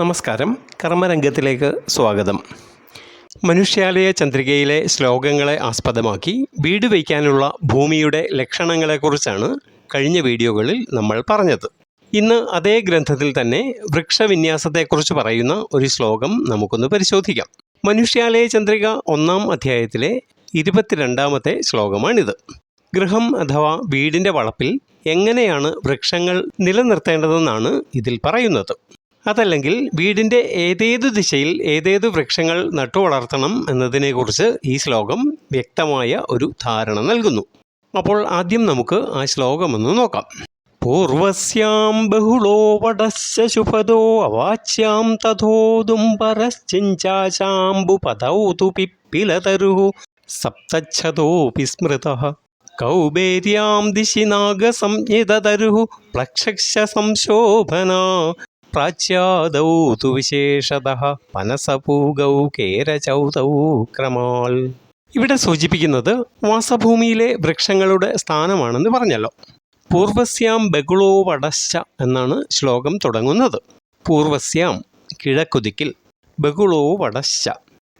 നമസ്കാരം. കർമ്മരംഗത്തിലേക്ക് സ്വാഗതം. മനുഷ്യാലയ ചന്ദ്രികയിലെ ശ്ലോകങ്ങളെ ആസ്പദമാക്കി വീട് വയ്ക്കാനുള്ള ഭൂമിയുടെ ലക്ഷണങ്ങളെക്കുറിച്ചാണ് കഴിഞ്ഞ വീഡിയോകളിൽ നമ്മൾ പറഞ്ഞത്. ഇന്ന് അതേ ഗ്രന്ഥത്തിൽ തന്നെ വൃക്ഷവിന്യാസത്തെക്കുറിച്ച് പറയുന്ന ഒരു ശ്ലോകം നമുക്കൊന്ന് പരിശോധിക്കാം. മനുഷ്യാലയ ചന്ദ്രിക ഒന്നാം അധ്യായത്തിലെ ഇരുപത്തിരണ്ടാമത്തെ ശ്ലോകമാണിത്. ഗൃഹം അഥവാ വീടിന്റെ വളപ്പിൽ എങ്ങനെയാണ് വൃക്ഷങ്ങൾ നിലനിർത്തേണ്ടതെന്നാണ് ഇതിൽ പറയുന്നത്. അതല്ലെങ്കിൽ വീടിന്റെ ഏതേതു ദിശയിൽ ഏതേതു വൃക്ഷങ്ങൾ നട്ടു വളർത്തണം എന്നതിനെക്കുറിച്ച് ഈ ശ്ലോകം വ്യക്തമായ ഒരു ധാരണ നൽകുന്നു. അപ്പോൾ ആദ്യം നമുക്ക് ആ ശ്ലോകമൊന്ന് നോക്കാം. പൂർവസ്യാം ബഹുളോ വടസ്യ ശുഭദോ അവാച്യാം തഥോദുംബരശ്ചിഞ്ചാശാംബുപദൗ തു പിപ്പിലതരു സപ്തച്ഛതോപി സ്മൃത കൗബേര്യാം ദിശി നാഗസംജ്ഞിതതരു പ്ലക്ഷക്ഷ സംശോഭന പ്രാച്യാദൗ തു വിശേഷത പനസപൂഗൗ കേരചൗതൗ ക്രമാൽ ഇവിടെ സൂചിപ്പിക്കുന്നത് വാസഭൂമിയിലെ വൃക്ഷങ്ങളുടെ സ്ഥാനമാണെന്ന് പറഞ്ഞല്ലോ. പൂർവസ്യാം ബഗുളോ വടശ്ച എന്നാണ് ശ്ലോകം തുടങ്ങുന്നത്. പൂർവസ്യാം കിഴക്കുതിക്കിൽ ബഗുളോ വടശ്ച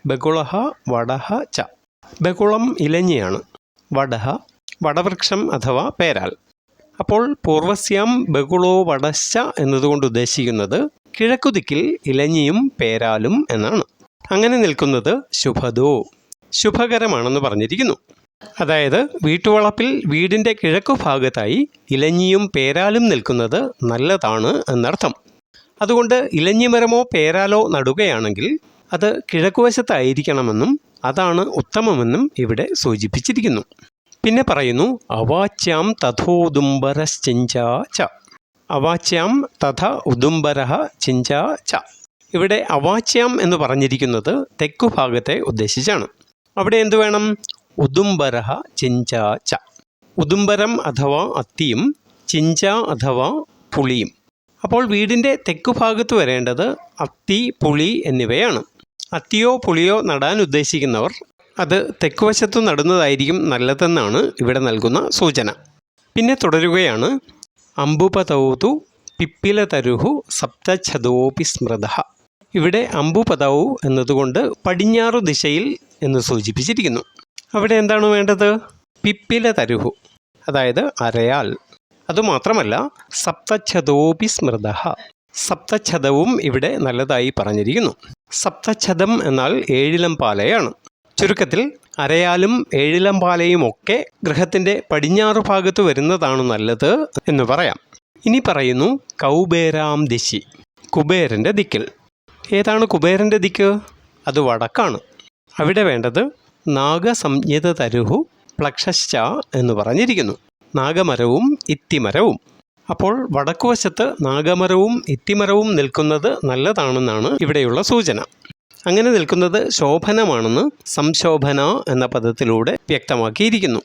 ബഗുളഹ വടഹ ച. ബഗുളം ഇലഞ്ഞിയാണ്. വടഹ വടവൃക്ഷം അഥവാ പേരാൽ. അപ്പോൾ പൂർവസ്യാം ബഹുളോ വടശ്ച എന്നതുകൊണ്ട് ഉദ്ദേശിക്കുന്നത് കിഴക്കുദിക്കിൽ ഇലഞ്ഞിയും പേരാലും എന്നാണ്. അങ്ങനെ നിൽക്കുന്നത് ശുഭദോ. ശുഭകരമാണെന്ന് പറഞ്ഞിരിക്കുന്നു. അതായത് വീട്ടുവളപ്പിൽ വീടിന്റെ കിഴക്കു ഭാഗത്തായി ഇലഞ്ഞിയും പേരാലും നിൽക്കുന്നത് നല്ലതാണ് എന്നർത്ഥം. അതുകൊണ്ട് ഇലഞ്ഞിമരമോ പേരാലോ നടുകയാണെങ്കിൽ അത് കിഴക്കുവശത്തായിരിക്കണമെന്നും അതാണ് ഉത്തമമെന്നും ഇവിടെ സൂചിപ്പിച്ചിരിക്കുന്നു. പിന്നെ പറയുന്നു അവാച്യാം തഥോദുംബരശ്ചിഞ്ച ച. അവാച്യാം തഥ ഉദുംബര ചിഞ്ച ച. ഇവിടെ അവാച്യാം എന്ന് പറഞ്ഞിരിക്കുന്നത് തെക്കു ഭാഗത്തെ ഉദ്ദേശിച്ചാണ്. അവിടെ എന്തു വേണം? ഉദുംബര ചിഞ്ച ച. ഉദുംബരം അഥവാ അത്തിയും ചിഞ്ച അഥവാ പുളിയും. അപ്പോൾ വീടിന്റെ തെക്കു ഭാഗത്ത് വരേണ്ടത് അത്തി പുളി എന്നിവയാണ്. അത്തിയോ പുളിയോ നടാൻ ഉദ്ദേശിക്കുന്നവർ അത് തെക്കുവശത്ത് നടുന്നതായിരിക്കും നല്ലതെന്നാണ് ഇവിടെ നൽകുന്ന സൂചന. പിന്നെ തുടരുകയാണ്. അമ്പുപതൗതു പിപ്പിലതരുഹു സപ്തഛതോപി സ്മൃത. ഇവിടെ അമ്പുപതൗ എന്നതുകൊണ്ട് പടിഞ്ഞാറു ദിശയിൽ എന്ന് സൂചിപ്പിച്ചിരിക്കുന്നു. അവിടെ എന്താണ് വേണ്ടത്? പിപ്പില തരുഹു അതായത് അരയാൽ. അതുമാത്രമല്ല സപ്തഛതോപി സ്മൃത. സപ്തഛതവും ഇവിടെ നല്ലതായി പറഞ്ഞിരിക്കുന്നു. സപ്തഛതം എന്നാൽ ഏഴിലം പാലയാണ്. ചുരുക്കത്തിൽ അരയാലും ഏഴിലമ്പാലയും ഒക്കെ ഗ്രഹത്തിന്റെ പടിഞ്ഞാറ് ഭാഗത്ത് വരുന്നതാണ് നല്ലത് എന്ന് പറയാം. ഇനി പറയുന്നു കൗബേരാം ദിശി കുബേരന്റെ ദിക്കിൽ. ഏതാണ് കുബേരന്റെ ദിക്ക്? അത് വടക്കാണ്. അവിടെ വേണ്ടത് നാഗസംയത തരുഹു പ്ലക്ഷശ്ച എന്ന് പറഞ്ഞിരിക്കുന്നു. നാഗമരവും ഇത്തിമരവും. അപ്പോൾ വടക്കുവശത്ത് നാഗമരവും ഇത്തിമരവും നിൽക്കുന്നത് നല്ലതാണെന്നാണ് ഇവിടെയുള്ള സൂചന. അങ്ങനെ നിൽക്കുന്നത് ശോഭനമാണെന്ന് സംശോഭന എന്ന പദത്തിലൂടെ വ്യക്തമാക്കിയിരിക്കുന്നു.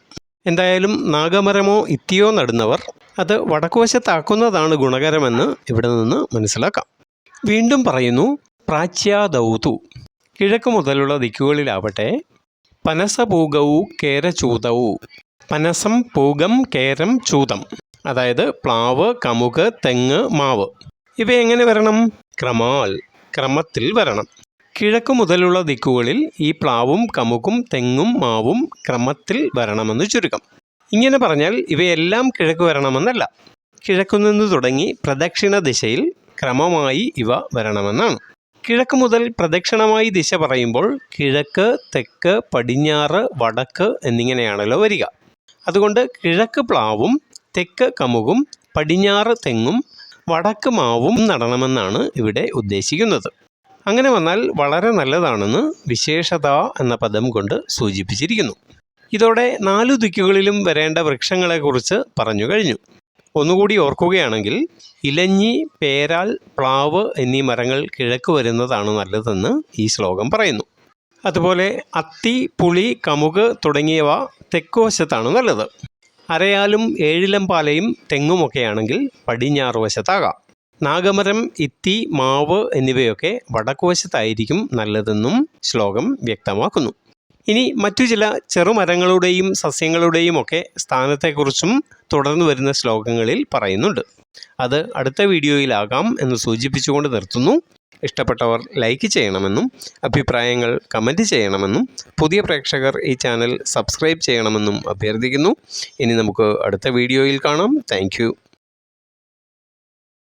എന്തായാലും നാഗമരമോ ഇത്തിയോ നടുന്നവർ അത് വടക്കുവശത്താക്കുന്നതാണ് ഗുണകരമെന്ന് ഇവിടെ നിന്ന് മനസ്സിലാക്കാം. വീണ്ടും പറയുന്നു പ്രാച്യാദൗതു. കിഴക്ക് മുതലുള്ള ദിക്കുകളിലാവട്ടെ പനസപൂഗവു കേരചൂതവു പനസം പൂകം കേരം ചൂതം. അതായത് പ്ലാവ് കമുക് തെങ്ങ് മാവ്. ഇവ എങ്ങനെ വരണം? ക്രമാൽ ക്രമത്തിൽ വരണം. കിഴക്ക് മുതലുള്ള ദിക്കുകളിൽ ഈ പ്ലാവും കമുകും തെങ്ങും മാവും ക്രമത്തിൽ വരണമെന്ന് ചുരുക്കം. ഇങ്ങനെ പറഞ്ഞാൽ ഇവയെല്ലാം കിഴക്ക് വരണമെന്നല്ല. കിഴക്കുനിന്ന് തുടങ്ങി പ്രദക്ഷിണ ദിശയിൽ ക്രമമായി ഇവ വരണമെന്നാണ്. കിഴക്ക് മുതൽ പ്രദക്ഷിണമായി ദിശ പറയുമ്പോൾ കിഴക്ക് തെക്ക് പടിഞ്ഞാറ് വടക്ക് എന്നിങ്ങനെയാണല്ലോ വരിക. അതുകൊണ്ട് കിഴക്ക് പ്ലാവും തെക്ക് കമുകും പടിഞ്ഞാറ് തെങ്ങും വടക്ക് മാവും നടണമെന്നാണ് ഇവിടെ ഉദ്ദേശിക്കുന്നത്. അങ്ങനെ വന്നാൽ വളരെ നല്ലതാണെന്ന് വിശേഷത എന്ന പദം കൊണ്ട് സൂചിപ്പിച്ചിരിക്കുന്നു. ഇതോടെ നാലു ദിക്കുകളിലും വരേണ്ട വൃക്ഷങ്ങളെക്കുറിച്ച് പറഞ്ഞു കഴിഞ്ഞു. ഒന്നുകൂടി ഓർക്കുകയാണെങ്കിൽ ഇലഞ്ഞി പേരാൽ പ്ലാവ് എന്നീ മരങ്ങൾ കിഴക്ക് വരുന്നതാണ് നല്ലതെന്ന് ഈ ശ്ലോകം പറയുന്നു. അതുപോലെ അത്തി പുളി കമുക് തുടങ്ങിയവ തെക്കുവശത്താണ് നല്ലത്. അരയാലും ഏഴിലം പാലയും തെങ്ങുമൊക്കെയാണെങ്കിൽ പടിഞ്ഞാറ് വശത്താകാം നാഗമരം ഇത്തി മാവ് എന്നിവയൊക്കെ വടക്കുവശത്തായിരിക്കും നല്ലതെന്നും ശ്ലോകം വ്യക്തമാക്കുന്നു. ഇനി മറ്റു ചില ചെറുമരങ്ങളുടെയും സസ്യങ്ങളുടെയും ഒക്കെ സ്ഥാനത്തെക്കുറിച്ചും തുടർന്നു വരുന്ന ശ്ലോകങ്ങളിൽ പറയുന്നുണ്ട്. അത് അടുത്ത വീഡിയോയിലാകാം എന്ന് സൂചിപ്പിച്ചുകൊണ്ട് നിർത്തുന്നു. ഇഷ്ടപ്പെട്ടവർ ലൈക്ക് ചെയ്യണമെന്നും അഭിപ്രായങ്ങൾ കമന്റ് ചെയ്യണമെന്നും പുതിയ പ്രേക്ഷകർ ഈ ചാനൽ സബ്സ്ക്രൈബ് ചെയ്യണമെന്നും അഭ്യർത്ഥിക്കുന്നു. ഇനി നമുക്ക് അടുത്ത വീഡിയോയിൽ കാണാം. താങ്ക്